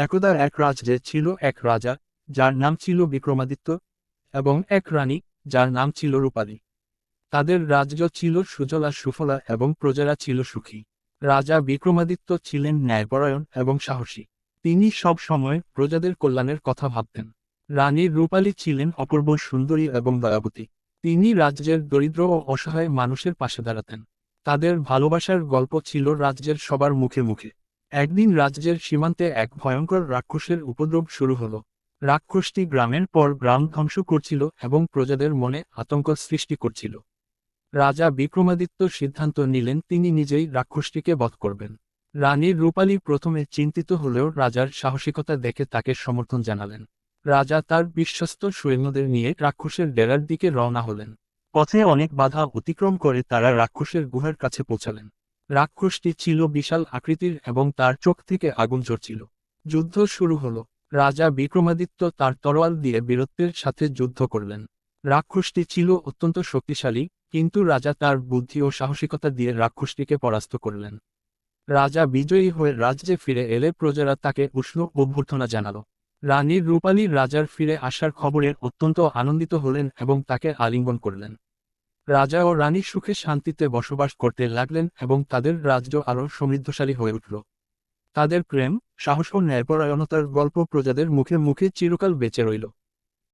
একদা এক রাজ্যে ছিল এক রাজা, যার নাম ছিল বিক্রমাদিত্য, এবং এক রানী, যার নাম ছিল রূপালী তাদের রাজ্য ছিল সুজলা সুফলা এবং প্রজারা ছিল সুখী। রাজা বিক্রমাদিত্য ছিলেন ন্যায়পরায়ণ এবং সাহসী। তিনি সব সময় প্রজাদের কল্যাণের কথা ভাবতেন। রানী রূপালী ছিলেন অপূর্ব সুন্দরী এবং দয়াবতী। তিনি রাজ্যের দরিদ্র ও অসহায় মানুষের পাশে দাঁড়াতেন। তাদের ভালোবাসার গল্প ছিল রাজ্যের সবার মুখে মুখে। একদিন রাজ্যের সীমান্তে এক ভয়ঙ্কর রাক্ষসের উপদ্রব শুরু হল। রাক্ষসটি গ্রামের পর গ্রাম ধ্বংস করছিল এবং প্রজাদের মনে আতঙ্ক সৃষ্টি করছিল। রাজা বিক্রমাদিত্য সিদ্ধান্ত নিলেন তিনি নিজেই রাক্ষসটিকে বধ করবেন। রানীর রূপালী প্রথমে চিন্তিত হলেও রাজার সাহসিকতা দেখে তাকে সমর্থন জানালেন। রাজা তার বিশ্বস্ত সৈন্যদের নিয়ে রাক্ষসের ডেরার দিকে রওনা হলেন। পথে অনেক বাধা অতিক্রম করে তারা রাক্ষসের গুহার কাছে পৌঁছালেন। রাক্ষসটি ছিল বিশাল আকৃতির এবং তার চোখ থেকে আগুন ঝরছিল। যুদ্ধ শুরু হল। রাজা বিক্রমাদিত্য তার তরোয়াল দিয়ে বীরত্বের সাথে যুদ্ধ করলেন। রাক্ষসটি ছিল অত্যন্ত শক্তিশালী, কিন্তু রাজা তার বুদ্ধি ও সাহসিকতা দিয়ে রাক্ষসটিকে পরাস্ত করলেন। রাজা বিজয়ী হয়ে রাজ্যে ফিরে এলে প্রজারা তাকে উষ্ণ অভ্যর্থনা জানাল। রানীর রূপালী রাজার ফিরে আসার খবরে অত্যন্ত আনন্দিত হলেন এবং তাকে আলিঙ্গন করলেন। রাজা ও রানী সুখে শান্তিতে বসবাস করতে লাগলেন এবং তাদের রাজ্য আরও সমৃদ্ধশালী হয়ে উঠল। তাদের প্রেম, সাহস ও ন্যায়পরায়ণতার গল্প প্রজাদের মুখে মুখে চিরকাল বেঁচে রইল।